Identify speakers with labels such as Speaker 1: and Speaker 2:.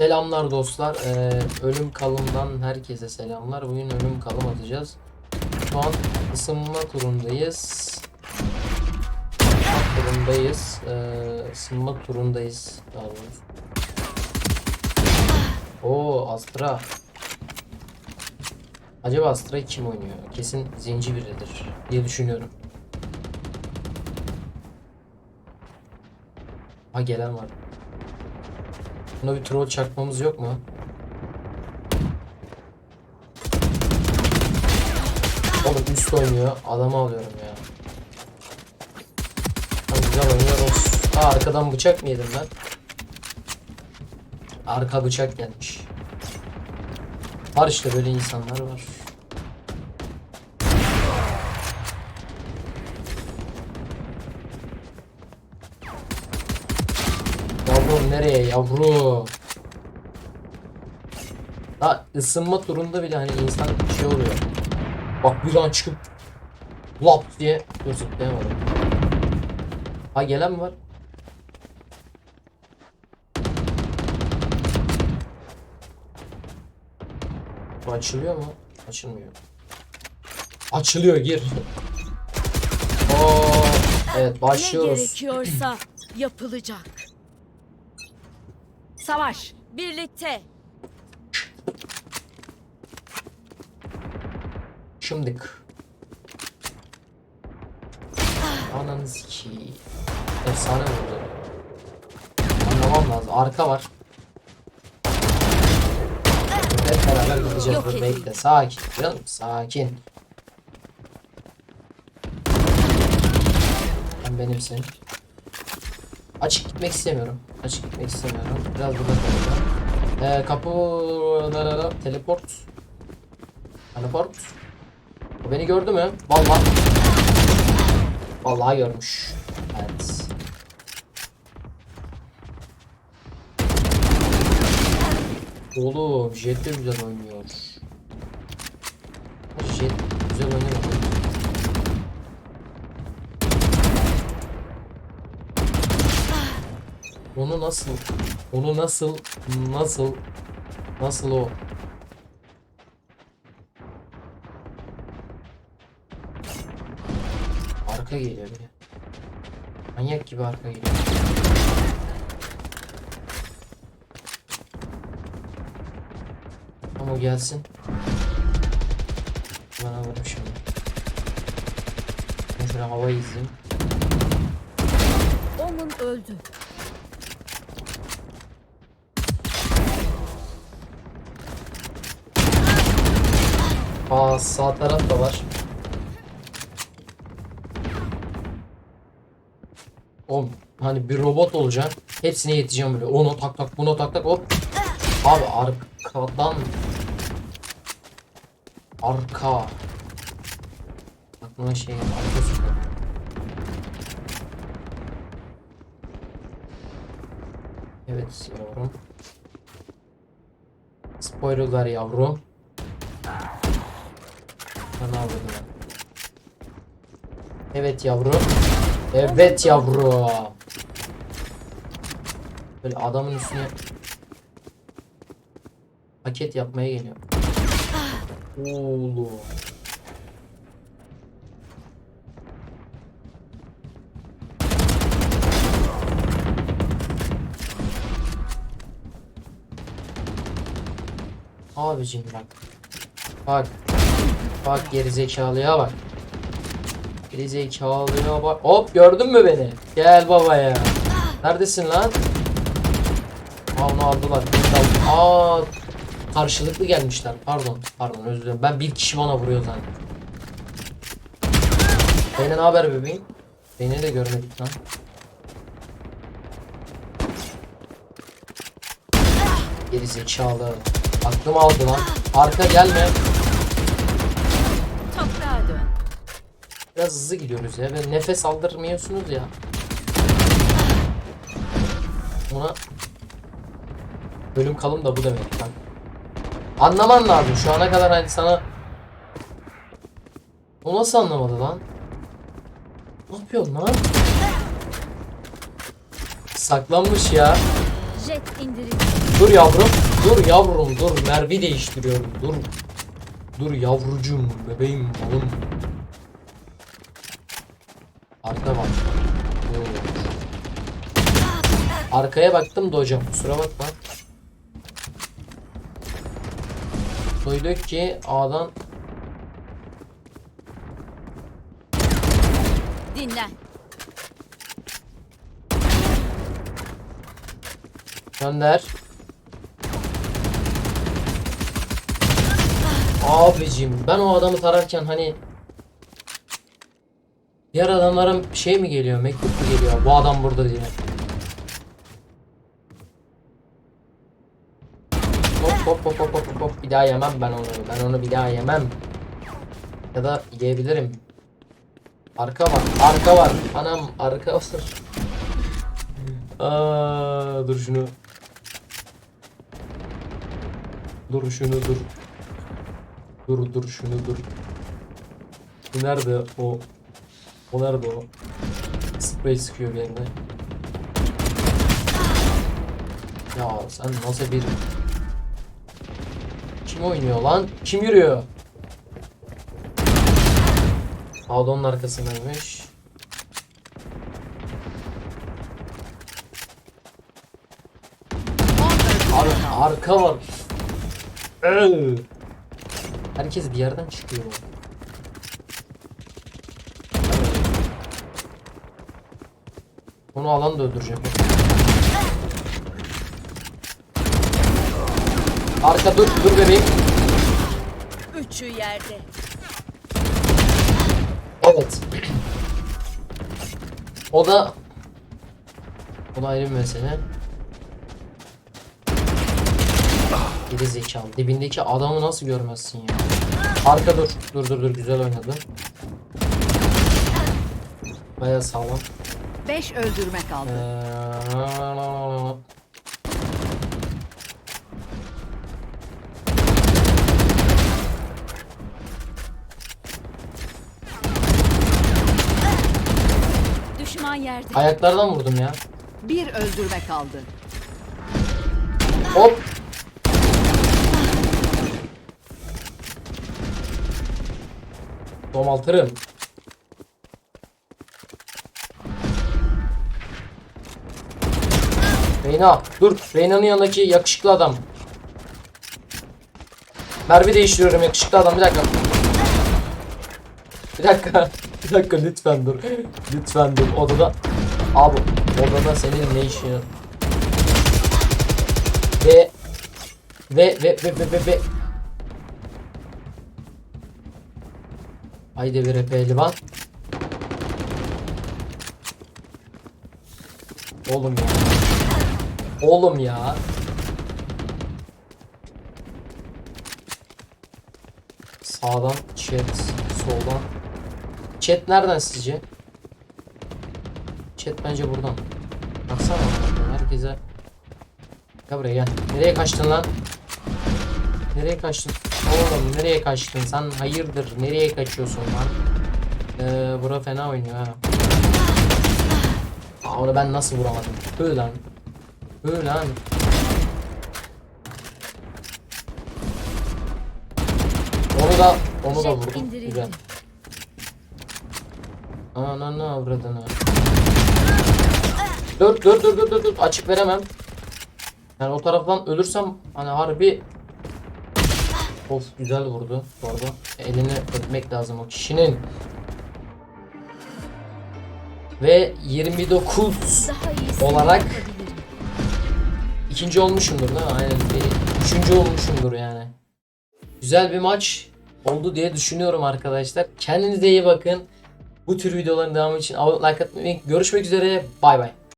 Speaker 1: Selamlar dostlar. Ee, ölüm kalımdan herkese selamlar. Bugün ölüm kalım atacağız. Şu an ısınma turundayız. Turundayız. Ee, ısınma turundayız. Oo Astra. Acaba Astra'yı kim oynuyor? Kesin zenci biridir diye düşünüyorum. Ha gelen var. Buna bir troll çakmamız yok mu? Oğlum üst oynuyor. Adamı alıyorum ya. Ha, güzel oynuyoruz. Aa arkadan bıçak mı yedim ben? Arka bıçak gelmiş. Var işte böyle insanlar var. Yavrum nereye yavrum? Ha ısınma turunda bile hani insan şey oluyor. Bak bir an çıkıp lap diye zıplayamadım. Ha gelen mi var? Bu açılıyor mu? Açılmıyor. Açılıyor gir. Oo, evet
Speaker 2: Ne
Speaker 1: başlıyoruz.
Speaker 2: gerekiyorsa yapılacak. Savaş, birlikte.
Speaker 1: Şimdik. Ananı sikeyim. Efsane vurdu. Anlamam lazım. Arka var. Hep beraber gideceğiz.
Speaker 2: Yok
Speaker 1: Dur bekle. Sakin. Canım sakin. Sen benimsin. Açık gitmek istemiyorum. Açık gitmek istemiyorum. Biraz burada kalacağım. Ee, kapı... Teleport. Teleport. O beni gördü mü? Vallahi. Vallahi görmüş. Evet. Oğlum Jet de güzel oynuyor. Onu nasıl? Onu nasıl? Nasıl? Nasıl o? Arka geliyor bir. de. Manyak gibi arka geliyor. Ama gelsin. Ben alırım şimdi. Şöyle hava izleyeyim.
Speaker 2: Onun öldü.
Speaker 1: Aa sağ taraf da var. Oğlum hani bir robot olacağım. Hepsine yeteceğim böyle. Onu tak tak bunu tak tak hop. Abi arkadan arka aklıma şey arka sokak. Evet yavrum. Spoiler yavrum. Bana avradım ben. Evet yavrum. Evet yavrum. Böyle adamın üstüne paket yapmaya geliyor. Oğlum. Abicim bak. Bak. Bak gerizekalıya bak. Gerizekalıya bak. Hop gördün mü beni? Gel baba ya. Neredesin lan? Aa onu aldılar. Aa karşılıklı gelmişler. Pardon. Pardon özür dilerim. Ben bir kişi bana vuruyor zannettim. Beni ne haber bebeğim? Beni de görmedik lan. Gerizekalı. Aklım aldı lan. Arka gelme. Biraz hızlı gidiyoruz ya ve nefes aldırmıyorsunuz ya. Ona bölüm kalım da bu demek lan. Anlaman lazım şu ana kadar hani sana O nasıl anlamadı lan? Ne yapıyorsun lan? Saklanmış ya. Dur yavrum. Dur yavrum dur. Mervi değiştiriyorum. Dur. Dur yavrucuğum. Bebeğim balım. Arka bak. Oo. Arkaya baktım da hocam kusura bakma. Duyduk ki A'dan
Speaker 2: Dinlen.
Speaker 1: Gönder. Abicim ben o adamı tararken hani diğer adamlara şey mi geliyor mektup mu geliyor bu adam burada diye. Hop hop hop hop hop hop bir daha yemem ben onu ben onu bir daha yemem. Ya da yiyebilirim. Arka var arka var anam arka var. Aa, dur şunu. Dur şunu dur. Dur dur şunu dur. Nerede o? Nerede o? Sprey sıkıyor yerine. Ya sen nasıl bir... Kim oynuyor lan? Kim yürüyor? Adon'un arkasındaymış. Ar arka var. Herkes bir yerden çıkıyor. Onu alan da öldürecek. Arka dur, dur bebeğim.
Speaker 2: Üçü yerde.
Speaker 1: Evet. O da o da ayrı bir mesele. Geri zekalı. Dibindeki adamı nasıl görmezsin ya? Arka dur. Dur dur dur güzel oynadı. Baya sağlam.
Speaker 3: 5 öldürme kaldı.
Speaker 2: Düşman yerde.
Speaker 1: Ayaklardan vurdum ya.
Speaker 3: Bir öldürme kaldı.
Speaker 1: Hop. Domaltırım. Reyna dur. Reyna'nın yanındaki yakışıklı adam. Mermi değiştiriyorum yakışıklı adam bir dakika. Bir dakika. Bir dakika lütfen dur. Lütfen dur. Odada. Abi odada senin ne işin? Ve ve ve ve ve ve ve Haydi bir pehlivan. Oğlum ya. Oğlum ya. Sağdan chat, soldan. Chat nereden sizce? Chat bence buradan. Baksana herkese. Gel buraya gel. Nereye kaçtın lan? Nereye kaçtın? Oğlum nereye kaçtın? Sen hayırdır? Nereye kaçıyorsun lan? Ee, bura fena oynuyor ha. Aa, onu ben nasıl vuramadım? Hı lan. Hı lan. Onu da onu da vurdum. Güzel. Ananı avradını. Dur dur dur dur dur dur açık veremem. Yani o taraftan ölürsem hani harbi Of güzel vurdu bu arada. Elini öpmek lazım o kişinin. Ve 29
Speaker 2: Daha iyisi
Speaker 1: Olarak-. İkinci olmuşumdur mi? Aynen. Bir üçüncü olmuşumdur yani. Güzel bir maç oldu diye düşünüyorum arkadaşlar. Kendinize iyi bakın. Bu tür videoların devamı için abone like atmayı. Görüşmek üzere. Bay bay.